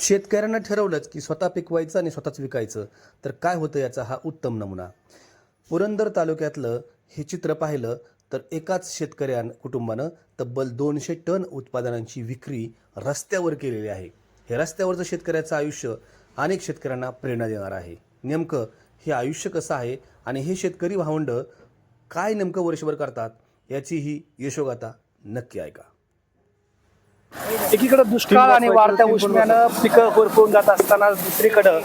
शेतकऱ्यांना ठरवलंच की स्वतः पिकवायचं आणि स्वतःच विकायचं. तर काय होतं याचा हा उत्तम नमुना? पुरंदर तालुक्यातलं हे चित्र पाहिलं तर एकाच शेतकऱ्यां कुटुंबानं तब्बल दोनशे टन उत्पादनांची विक्री रस्त्यावर केलेली आहे. हे रस्त्यावरचं शेतकऱ्याचं आयुष्य अनेक शेतकऱ्यांना प्रेरणा देणार आहे. नेमकं हे आयुष्य कसं आहे आणि हे शेतकरी भावंड काय नेमकं वर्षभर करतात याची ही यशोगाथा नक्की ऐका. एकीकडे दुष्काळ आणि वाढत्या उष्म्यानं पिकं होरपळून जात असताना दुसरीकडं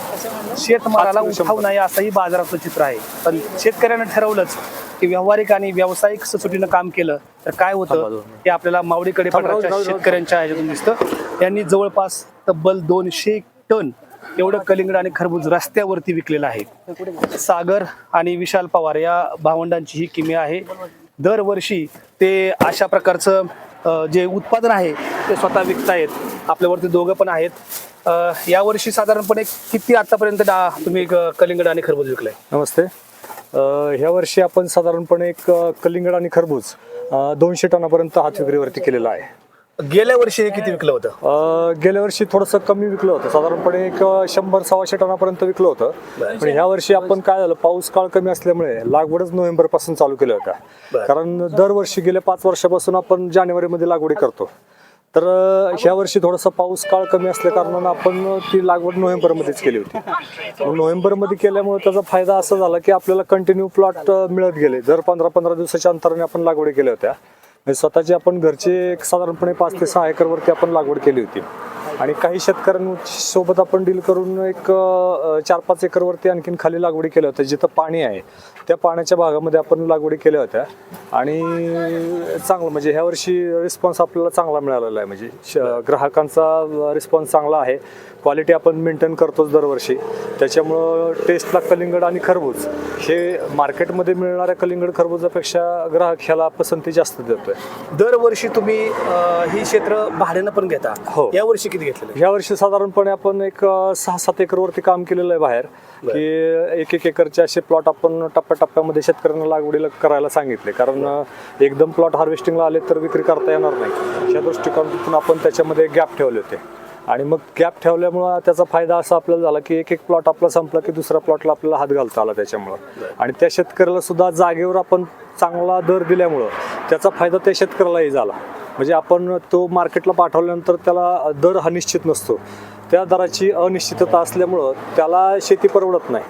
शेतमालाला उठाव नाही असंही बाजाराचं चित्र आहे. पण शेतकऱ्यानं ठरवलंच की व्यावहारिक आणि व्यावसायिक सचोटीनं काम केलं तर काय होतं हे आपल्याला मावडीकडे पठाराच्या शेतकऱ्यांच्या ह्याच्यातून दिसतं. यांनी जवळपास तब्बल दोनशे टन एवढं कलिंगड आणि खरबूज रस्त्यावरती विकलेलं आहे. सागर आणि विशाल पवार या भावंडांची ही किमी आहे. दरवर्षी ते अशा प्रकारचं जे उत्पादन आहे ते स्वतः विकतायत आपल्यावरती दोघं पण आहेत. यावर्षी साधारणपणे किती आतापर्यंत डा- तुम्ही क- कलिंगड आणि खरबूज विकलंय? नमस्ते. अ, ह्या वर्षी आपण साधारणपणे एक अ, कलिंगड आणि खरबूज अ, दोनशे टनापर्यंत हात विक्रीवरती केलेला आहे. गेल्या वर्षी हे किती विकलं होतं? अ, गेल्या वर्षी थोडंसं कमी विकलं होतं. साधारणपणे एक अ, शंभर सव्वाशे टनापर्यंत विकलं होतं. पण ह्या वर्षी आपण काय झालं पाऊस काळ कमी असल्यामुळे लागवडच नोव्हेंबरपासून चालू केलं होत्या बरं. कारण दरवर्षी गेल्या पाच वर्षापासून आपण जानेवारीमध्ये लागवडी करतो. तर अ, ह्या वर्षी थोडासा पाऊस काळ कमी असल्या कारणानं आपण ती लागवड नोव्हेंबरमध्येच केली होती. मग नोव्हेंबरमध्ये केल्यामुळे त्याचा फायदा असा झाला की आपल्याला कंटिन्यू प्लॉट मिळत गेले. दर पंधरा पंधरा दिवसाच्या अंतराने आपण लागवडी केल्या होत्या. म्हणजे स्वतःची आपण घरचे एक साधारणपणे पाच ते सहा एकरवरती आपण लागवड केली होती. आणि काही शेतकऱ्यांसोबत आपण डील करून एक चार पाच एकरवरती आणखीन खाली लागवडी केल्या होत्या जिथं पाणी आहे त्या पाण्याच्या भागामध्ये आपण लागवडी केल्या होत्या. आणि चांगलं म्हणजे ह्या वर्षी रिस्पॉन्स आपल्याला चांगला मिळालेला आहे. म्हणजे श- ग्राहकांचा रिस्पॉन्स चांगला आहे. क्वालिटी आपण मेंटेन करतोच दरवर्षी. त्याच्यामुळं टेस्टला कलिंगड आणि खरबूज हे मार्केटमध्ये मिळणाऱ्या कलिंगड खरबूजापेक्षा ग्राहक ह्याला पसंती जास्त देतोय. दरवर्षी तुम्ही ही क्षेत्र भाड्यानं पण घेता. हो. या वर्षी किती घेतलेलं. ह्या वर्षी साधारणपणे आपण एक अं, सहा सात एकरवरती काम केलेलं आहे बाहेर. की एक एक एकरचे असे प्लॉट आपण टप्प्याटप्प्यामध्ये शेतकऱ्यांना लागवडीला करायला सांगितले. कारण अं, एकदम प्लॉट हार्वेस्टिंगला आले तर विक्री करता येणार नाही. या दृष्टिकोनातून आपण त्याच्यामध्ये गॅप ठेवले होते. आणि मग गॅप ठेवल्यामुळं त्याचा फायदा असा आपल्याला झाला की एक एक प्लॉट आपला संपला की दुसऱ्या प्लॉटला आपल्याला हात घालता आला त्याच्यामुळं. आणि त्या शेतकऱ्याला सुद्धा जागेवर आपण चांगला दर दिल्यामुळं त्याचा फायदा त्या शेतकऱ्यालाही झाला. म्हणजे आपण तो मार्केटला पाठवल्यानंतर त्याला दर हा निश्चित नसतो. त्या दराची अनिश्चितता असल्यामुळं त्याला शेती परवडत नाही.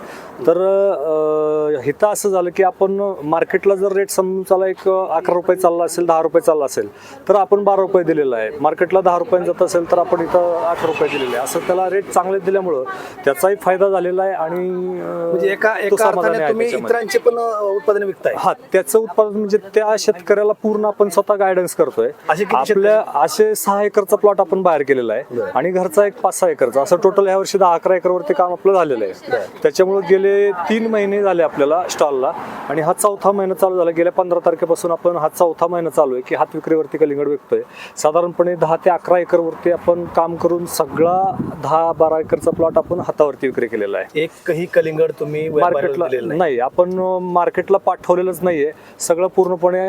तर इथं असं झालं की आपण मार्केटला जर रेट समजून चाला एक अकरा रुपये चालला असेल दहा रुपये चालला असेल तर आपण बारा रुपये दिलेला आहे. मार्केटला दहा रुपये जात असेल तर आपण इथं अकरा रुपये दिलेले आहे. असं त्याला रेट चांगले दिल्यामुळं त्याचाही फायदा झालेला आहे आणि म्हणजे एका. इतरांचे पण उत्पादन विकताय. हा त्याचं उत्पादन म्हणजे त्या शेतकऱ्याला पूर्ण आपण स्वतः गायडन्स करतोय. आपल्या असे सहा एकरचा प्लॉट आपण बाहेर केलेला आहे. आणि घरचा एक पाच सहा एकरचा. असं टोटल ह्या वर्षी दहा अकरा एकरवरती काम आपलं झालेलं आहे. त्याच्यामुळे गेले तीन महिने झाले आपल्याला स्टॉलला आणि हा चौथा महिना चालू झाला. गेल्या पंधरा तारखेपासून आपण हा चौथा महिना चालू आहे की हात विक्रीवरती कलिंगड विकतोय. साधारणपणे दहा ते अकरा एकरवरती आपण काम करून सगळा दहा बारा एकरचा प्लॉट आपण हातावरती विक्री केलेला आहे. एकही कलिंगड तुम्ही मार्केटला नाही. आपण मार्केटला पाठवलेलंच नाहीये. सगळं पूर्णपणे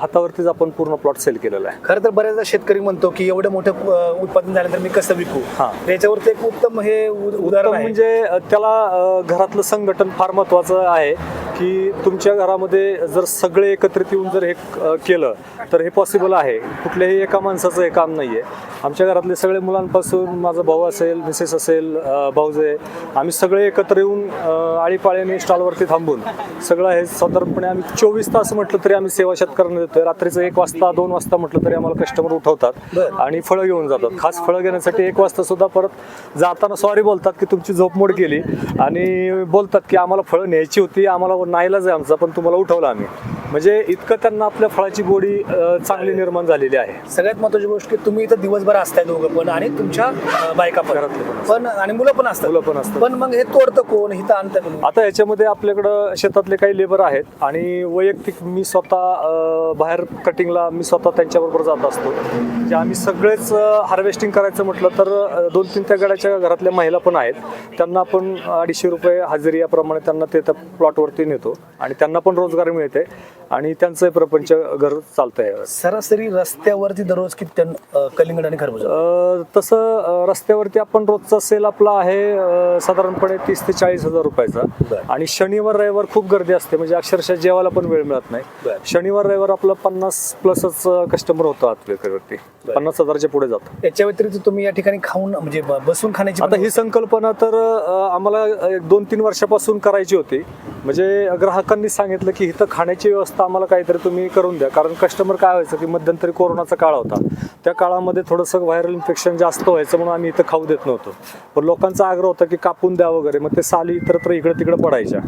हातावरतीच आपण पूर्ण प्लॉट सेल केलेला आहे. खरं तर बऱ्याचदा शेतकरी म्हणतो की एवढं मोठं उत्पादन झाल्यानंतर मी कसं विकू? हा. त्याच्यावरती एक उत्तम हे उदाहरण म्हणजे त्याला घरातलं संघटन फार महत्वाचं आहे की तुमच्या घरामध्ये जर सगळे एकत्रित येऊन जर हे केलं तर हे पॉसिबल आहे. कुठल्याही एका माणसाचं हे काम नाहीये. आमच्या घरातले सगळे मुलांपासून माझा भाऊ असेल मिसेस असेल भाऊजे आम्ही सगळे एकत्र येऊन आळीपाळीने स्टॉलवरती थांबून सगळं हे साधारणपणे आम्ही चोवीस तास म्हटलं तरी आम्ही सेवा शेतकऱ्यांना देतोय. रात्रीचं एक वाजता दोन वाजता म्हटलं तरी आम्हाला कस्टमर उठवतात. आणि फळं घेऊन जातात. खास फळं घेण्यासाठी एक वाजता सुद्धा परत जाताना सॉरी बोलतात की तुमची झोपमोड केली आणि बोलतात की आम्हाला फळं न्यायची होती आम्हाला नाहीलाच आहे आमचा पण तुम्हाला उठवलं आम्ही. म्हणजे इतकं त्यांना आपल्या फळाची गोडी चांगली निर्माण झालेली आहे. सगळ्यात महत्वाची गोष्ट की तुम्ही इथं दिवसभर असताय दोघं पण आणि तुमच्या बायका पण. घरातले पण आणि मुलं पण असतात. मुलं पण असतात. पण मग हे तोडतं कोण? इथं आणतं आता याच्यामध्ये आपल्याकडं शेतातले काही लेबर आहेत आणि वैयक्तिक मी स्वतः बाहेर कटिंगला मी स्वतः त्यांच्याबरोबर जात असतो. म्हणजे आम्ही सगळेच हार्वेस्टिंग करायचं म्हटलं तर दोन तीन त्या गड्याच्या घरातल्या महिला पण आहेत. त्यांना आपण अडीचशे रुपये हजेरी याप्रमाणे त्यांना ते त्या प्लॉटवरती नेतो आणि त्यांना पण रोजगार मिळते. आणि त्यांचं प्रपंच घर चालतंय. सरासरी रस्त्यावरती दररोज किती टन अ, कलिंगड आणि खरबूज? अ, तसं अ, रस्त्यावरती आपण रोजचा सेल आपला आहे अ, साधारणपणे तीस ते चाळीस हजार रुपयाचा. बरं. आणि शनिवार रविवार खूप गर्दी असते म्हणजे अक्षरशः जेवायला पण वेळ मिळत नाही. बरं. शनिवार रविवार आपलं पन्नास प्लसच कस्टमर होतं आतवेकरवरती बरं. पन्नास हजारच्या पुढे जातं याच्या व्यतिरिक्त तुम्ही या ठिकाणी खाऊन म्हणजे ब- बसून खाण्याची आता पण ही संकल्पना तर अ, आम्हाला एक दोन तीन वर्षापासून करायची होती. म्हणजे ग्राहकांनी सांगितलं की इथं खाण्याची व्यवस्था आम्हाला काहीतरी तुम्ही करून द्या. कारण कस्टमर काय व्हायचं की मध्यंतरी कोरोनाचा काळ होता. त्या काळामध्ये थोडंसं व्हायरल इन्फेक्शन जास्त व्हायचं म्हणून आम्ही इथं खाऊ देत नव्हतो. पण लोकांचा आग्रह होता की कापून द्या वगैरे. मग ते साली इतरत्र इकडं तिकडं पडायच्या.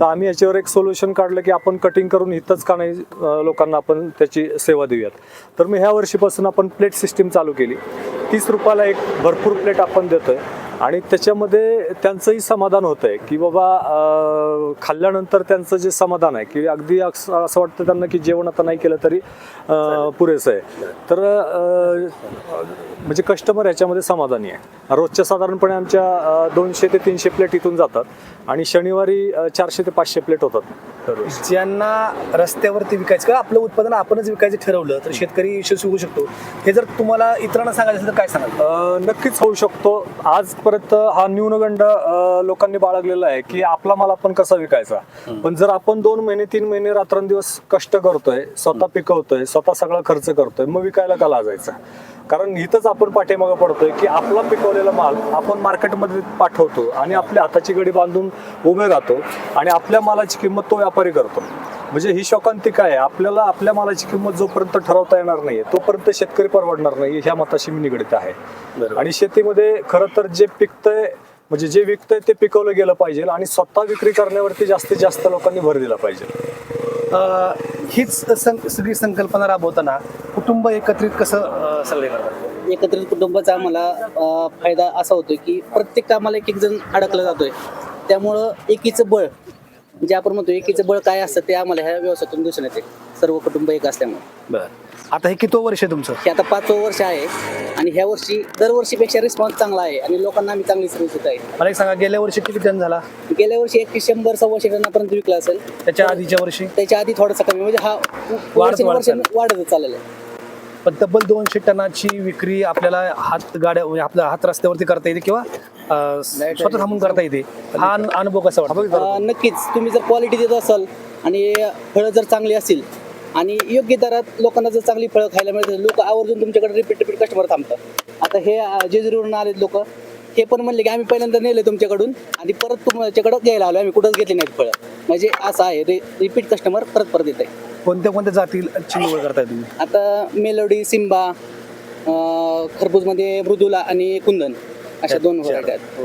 तर आम्ही याच्यावर एक सोल्युशन काढलं की आपण कटिंग करून इथंच का नाही लोकांना आपण त्याची सेवा देऊयात. तर मी ह्या वर्षीपासून आपण प्लेट सिस्टीम चालू केली. तीस रुपयाला एक भरपूर प्लेट आपण देतोय. आणि त्याच्यामध्ये त्यांचंही समाधान होत आहे की बाबा खाल्ल्यानंतर त्यांचं जे समाधान आहे की अगदी असं वाटतं त्यांना की जेवण आता नाही केलं तरी पुरेसं आहे. तर म्हणजे कस्टमर याच्यामध्ये समाधानी आहे. रोजच्या साधारणपणे आमच्या दोनशे ते तीनशे प्लेट इथून जातात आणि शनिवारी चारशे ते पाचशे प्लेट होतात. ज्यांना रस्त्यावरती विकायचं का आपलं उत्पादन आपणच विकायचं ठरवलं तर शेतकरी यशस्वी होऊ शकतो. हे जर तुम्हाला इतरांना सांगायचं तर काय सांगाल? नक्कीच होऊ शकतो. आजपर्यंत हा न्यूनगंड लोकांनी बाळगलेला आहे की आपला माल आपण कसा विकायचा? पण जर आपण दोन महिने तीन महिने रात्रंदिवस कष्ट करतोय स्वतः पिकवतोय स्वतः सगळा खर्च करतोय मग विकायला का लाजायचं? कारण इथंच आपण पाठीमागं पडतोय की आपला पिकवलेला माल आपण मार्केटमध्ये पाठवतो आणि आपल्या हाताची गडी बांधून उभे राहतो आणि आपल्या मालाची किंमत तो व्यापारी करतो. म्हणजे ही शोकांतिका आहे. आपल्याला आपल्या मालाची किंमत जोपर्यंत ठरवता येणार नाहीये तोपर्यंत शेतकरी परवडणार नाही ह्या मताशी मी निगडीत आहे. आणि शेतीमध्ये खरं तर जे पिकतंय म्हणजे जे विकतंय ते पिकवलं गेलं पाहिजे आणि स्वतः विक्री करण्यावरती जास्तीत जास्त लोकांनी भर दिला पाहिजे. अ, हीच सं- सगळी संकल्पना राबवताना कुटुंब एकत्रित कसं करतात? एकत्रित कुटुंबाचा आम्हाला फायदा असा होतो की प्रत्येक कामाला एक एक जण अडकला जातोय. त्यामुळं एकीचं बळ जे आपण म्हणतो एकीचं बळ काय असतं ते आम्हाला ह्या व्यवसायातून दिसून येते. सर्व कुटुंब एक असल्यामुळे. बरं. आता हे किती वर्ष आहे तुमचं? हे आता पाचवं वर्ष आहे आणि ह्या वर्षी दरवर्षीपेक्षा रिस्पॉन्स चांगला आहे आणि लोकांना आम्ही चांगली सर्व्हिस देत आहे. मला एक सांगा गेल्या वर्षी किती टन झाला? गेल्या वर्षी एक शंभर सव्वाशे टनापर्यंत विकला असेल. त्याच्या आधीच्या वर्षी? त्याच्या आधी थोडासा कमी म्हणजे हा वर्ष वाढत वाढत चाललेला आहे. पण तब्बल दोनशे टनाची विक्री आपल्याला हात गाड्या म्हणजे आपल्या हात रस्त्यावरती करता येते किंवा अ, स्वतः थांबून करता येते. हा अनु- अनुभव कसा वाटतो? अं, नक्कीच. तुम्ही जर क्वालिटी देत असाल आणि फळं जर चांगली असतील आणि योग्य दरात लोकांना जर चांगली फळं खायला मिळतात लोक आवर्जून तुमच्याकडे रिपीट रिपीट कस्टमर थांबतात. आता हे अं, जेजुरीवरून आलेत लोक. हे पण म्हणले की आम्ही पहिल्यांदा नेले तुमच्याकडून आणि परत तुमच्याकडं घ्यायला आलो आम्ही कुठंच घेतली नाहीत फळं. म्हणजे असं आहे. रिपीट कस्टमर परत परत येत आहे कोणत्या कोणत्या जातीची निवड करताय तुम्ही? आता मेलोडी सिम्बा अं, खरबूजमध्ये मृदुला आणि कुंदन. अशा दोन व्हरायटी आहेत. हो.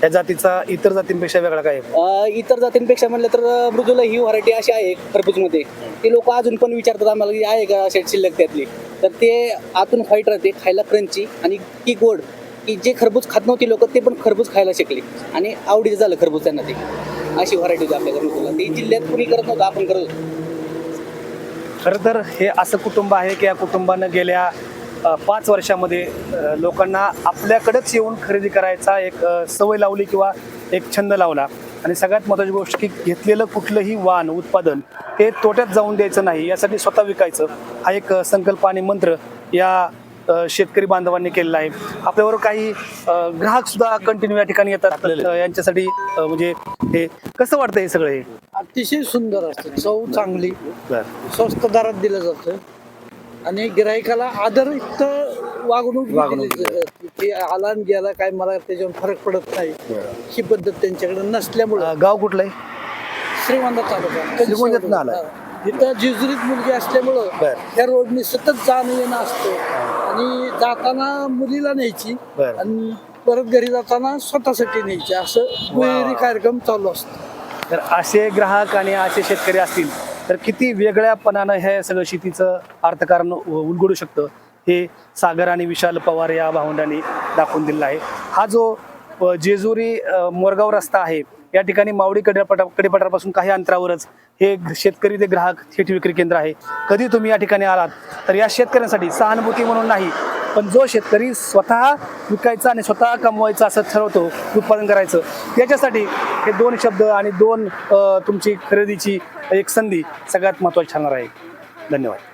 त्या जातीचा इतर जातींपेक्षा वेगळा काय आहे? अ, इतर जातींपेक्षा म्हणलं तर अ, मृदुला ही व्हरायटी अशी आहे खरबूजमध्ये. ती लोक अजून पण विचारतात आम्हाला की आहे का अशा शिल्लक त्यातली? तर ते आतून व्हाईट राहते खायला क्रंची आणि ती गोड. की जे खरबूज खात नव्हती लोक ते पण खरबूज खायला शिकले. आणि आवडीचं झालं खरबूज त्यांना ते. अशी व्हरायटी होती आपल्याकडे मृदुला ती जिल्ह्यात कुणी करत नव्हतं आपण करत होतो. खरं तर हे असं कुटुंब आहे की या कुटुंबानं गेल्या पाच वर्षामध्ये लोकांना आपल्याकडेच येऊन खरेदी करायचा एक सवय लावली किंवा एक छंद लावला. आणि सगळ्यात महत्त्वाची गोष्ट की घेतलेलं कुठलंही वाण उत्पादन हे तोट्यात जाऊन द्यायचं नाही. यासाठी स्वतः विकायचं हा एक संकल्प आणि मंत्र या शेतकरी बांधवांनी केलेला आहे. आपल्याबरोबर काही ग्राहक सुद्धा कंटिन्यू या ठिकाणी येतात. यांच्यासाठी म्हणजे हे कसं वाटतं हे सगळं हे? अतिशय सुंदर असतं. चव चांगली. स्वस्त दरात दिलं जातं. आणि गिरायकाला आदरयुक्त वागणूक दिली. वागणूक जाते. की आला आणि गेला काय मला त्याच्यावर फरक पडत नाही. ही पद्धत त्यांच्याकडे नसल्यामुळं. अ, गाव कुठलं आहे? श्रीमंत तालुका. श्रीगोंद्यातनं आलाय. हा. इथं जेजुरीत मुलगी असल्यामुळं बर. त्या रोडनी सतत जाणं येणं असतं आणि जाताना मुलीला न्यायची बर. आणि परत घरी जाताना स्वतःसाठी न्यायची. असं दुहेरी कार्यक्रम चालू असतो. तर असे ग्राहक आणि असे शेतकरी असतील तर किती वेगळ्यापणानं हे सगळं शेतीचं अर्थकारण उ- उलगडू शकतं हे सागर आणि विशाल पवार या भावंडांनी दाखवून दिलेला आहे. हा जो जेजुरी मोरगाव रस्ता आहे या ठिकाणी मावडी कडेपटा कडेपठारापासून काही अंतरावरच हे शेतकरी ते ग्राहक थेट विक्री केंद्र आहे. कधी तुम्ही या ठिकाणी आलात तर या शेतकऱ्यांसाठी सहानुभूती म्हणून नाही पण जो शेतकरी स्वतः विकायचा आणि स्वतः कमवायचा असं ठरवतो उत्पादन करायचं त्याच्यासाठी हे दोन शब्द आणि दोन तुमची खरेदीची एक संधी सगळ्यात महत्त्वाची ठरणार आहे. धन्यवाद.